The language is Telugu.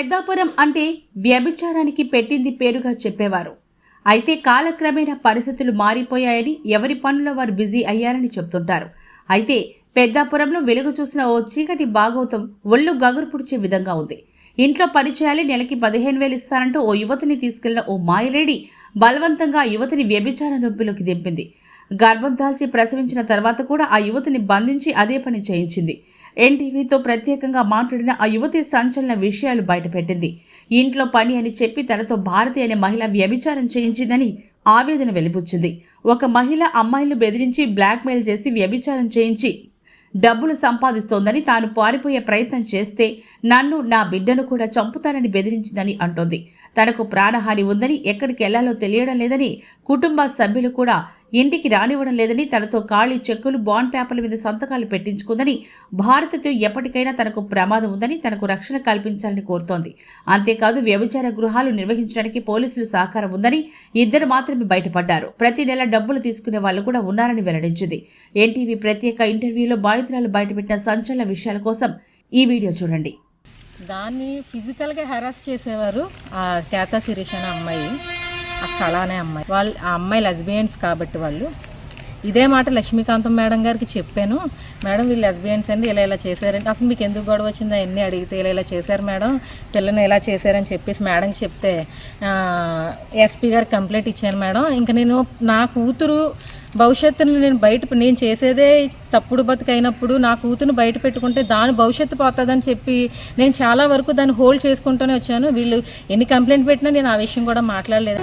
పెద్దాపురం అంటే వ్యభిచారానికి పెట్టింది పేరుగా చెప్పేవారు. అయితే కాలక్రమేణా పరిస్థితులు మారిపోయాయని ఎవరి పనుల్లో వారు బిజీ అయ్యారని చెప్తుంటారు. అయితే పెద్దాపురంలో వెలుగు చూసిన ఓ చీకటి భాగవతం ఒళ్ళు గగురు పుడిచే విధంగా ఉంది. ఇంట్లో పని చేయాలి నెలకి పదిహేను వేలు ఇస్తానంటూ ఓ యువతిని తీసుకెళ్ళిన ఓ మాయలేడి బలవంతంగా ఆ యువతిని వ్యభిచార నొప్పిలోకి దింపింది. గర్భం దాల్చి ప్రసవించిన తర్వాత కూడా ఆ యువతిని బంధించి అదే పని చేయించింది. ఎన్టీవీతో ప్రత్యేకంగా మాట్లాడిన ఆ యువతి సంచలన విషయాలు బయటపెట్టింది. ఇంట్లో పని అని చెప్పి తనతో భారతి అనే మహిళ వ్యభిచారం చేయించిందని ఆవేదన వెలిబుచ్చింది. ఒక మహిళ అమ్మాయిలను బెదిరించి బ్లాక్మెయిల్ చేసి వ్యభిచారం చేయించి డబ్బులు సంపాదిస్తోందని తాను పారిపోయే ప్రయత్నం చేస్తే నన్ను నా బిడ్డను కూడా చంపుతానని బెదిరించిందని అంటోంది. తనకు ప్రాణహాని ఉందని ఎక్కడికి వెళ్ళాలో తెలియడం లేదని కుటుంబ సభ్యులు కూడా ఇంటికి రానివ్వడం లేదని తనతో ఖాళీ చెక్కులు బాండ్ పేపర్ల మీద సంతకాలు పెట్టించుకుందని భారత్తో ఎప్పటికైనా తనకు ప్రమాదం ఉందని తనకు రక్షణ కల్పించాలని కోరుతోంది. అంతేకాదు వ్యభిచార గృహాలు నిర్వహించడానికి పోలీసులు సహకారం ఉందని ఇద్దరు మాత్రమే బయటపడ్డారు. ప్రతి నెల డబ్బులు తీసుకునే వాళ్ళు కూడా ఉన్నారని వెల్లడించింది. ఎన్టీవీ ప్రత్యేక ఇంటర్వ్యూలో బాధితురాలు బయటపెట్టిన సంచలన విషయాల కోసం ఈ వీడియో చూడండి. దాన్ని ఫిజికల్గా హెరాస్ చేసేవారు ఆ కేతా శిరీష్ అనే అమ్మాయి. ఆ అమ్మాయి. వాళ్ళు ఆ అమ్మాయి లెస్బియన్స్ కాబట్టి వాళ్ళు. ఇదే మాట లక్ష్మీకాంతం మేడం గారికి చెప్పాను. మేడం వీళ్ళు లెస్బియన్స్ అండి ఇలా ఇలా చేశారంటే అసలు మీకు ఎందుకు గొడవ వచ్చిందా? ఎన్ని అడిగితే ఇలా ఇలా చేశారు మేడం. పిల్లని ఇలా చేశారని చెప్పేసి మేడంకి చెప్తే ఎస్పీ గారికి కంప్లైంట్ ఇచ్చాను మేడం. ఇంకా నేను నా కూతురు భవిష్యత్తుని నేను బయట నేను చేసేదే తప్పుడు బతుకైనప్పుడు నా కూతురు బయట పెట్టుకుంటే దాని భవిష్యత్తు పోతుందని చెప్పి నేను చాలా వరకు దాన్ని హోల్డ్ చేసుకుంటూనే వచ్చాను. వీళ్ళు ఎన్ని కంప్లైంట్ పెట్టినా నేను ఆ విషయం కూడా మాట్లాడలేదు.